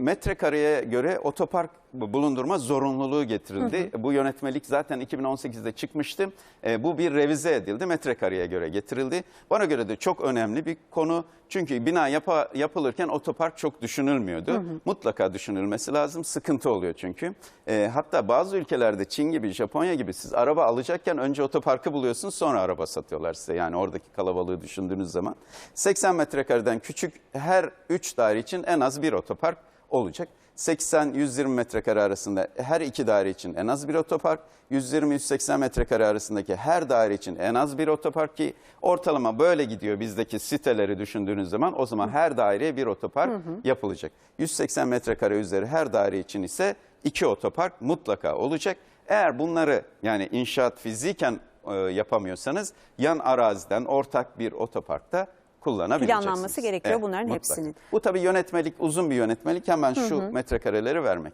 metrekareye göre otopark bulundurma zorunluluğu getirildi. Bu yönetmelik zaten 2018'de çıkmıştı. E, bu bir revize edildi, metrekareye göre getirildi. Bana göre de çok önemli bir konu. Çünkü bina yapa, yapılırken otopark çok düşünülmüyordu. Mutlaka düşünülmesi lazım. Sıkıntı oluyor çünkü. E, hatta bazı ülkelerde Çin gibi, Japonya gibi siz araba alacakken önce otoparkı buluyorsunuz sonra araba satıyorlar size. Yani oradaki kalabalığı düşündüğünüz zaman. 80 metrekareden küçük her 3 daire için en az bir otopark olacak. 80-120 metrekare arasında her iki daire için en az bir otopark, 120-180 metrekare arasındaki her daire için en az bir otopark ki ortalama böyle gidiyor bizdeki siteleri düşündüğünüz zaman o zaman her daireye bir otopark yapılacak. 180 metrekare üzeri her daire için ise iki otopark mutlaka olacak. Eğer bunları yani inşaat fiziken e, yapamıyorsanız yan araziden ortak bir otoparkta kullanabileceksiniz. Planlanması gerekiyor bunların hepsinin. Bu tabii yönetmelik uzun bir yönetmelik hemen şu metrekareleri vermek.